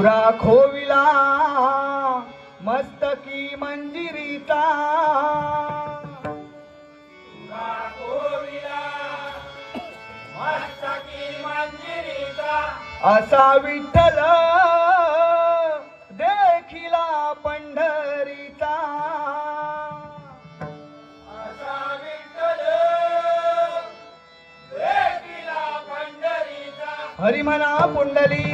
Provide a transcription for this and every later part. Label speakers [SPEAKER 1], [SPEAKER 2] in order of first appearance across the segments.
[SPEAKER 1] तुरा खोविला मस्तकी मंजिरीचा. असा विठ्ठल देखिला पंढरीचा. हरी म्हणा पुंडली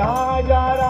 [SPEAKER 1] राजा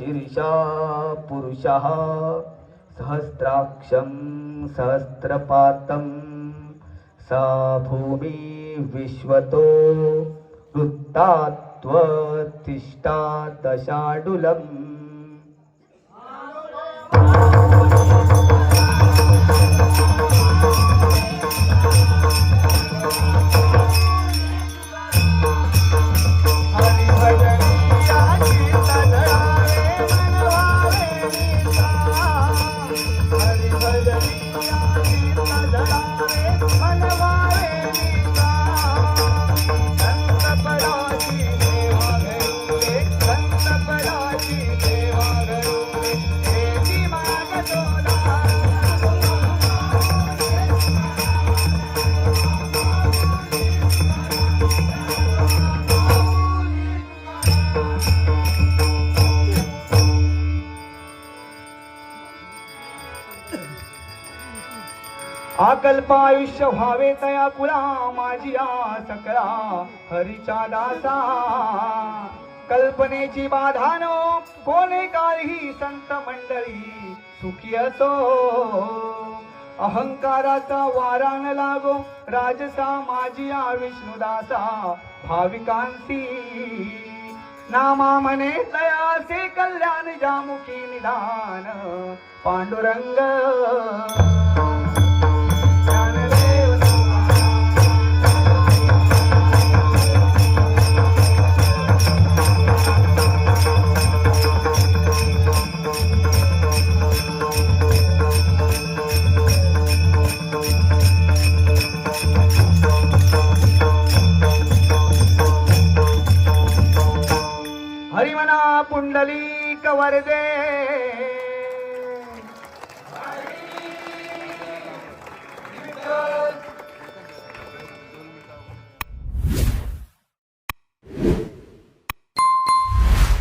[SPEAKER 1] शीर्षा पुरुषः सहस्राक्षं सहस्रपातं। सा भूमि विश्वतो वृत्तात्वतिष्ठा दशाडुलम्। अकल्पायुष्य व्हावे तया कुला माझी सकला करा. हरीच्या दासा कल्पनेची बाधानो कोणे काळही संत मंडळी सुखी असो. अहंकाराचा वारा न लागो राजसा माझी विष्णुदासा भाविकांसी. नामा म्हणे तयासे कल्याण जामुखी निधान पांडुरंग. पुंडलिक वरदे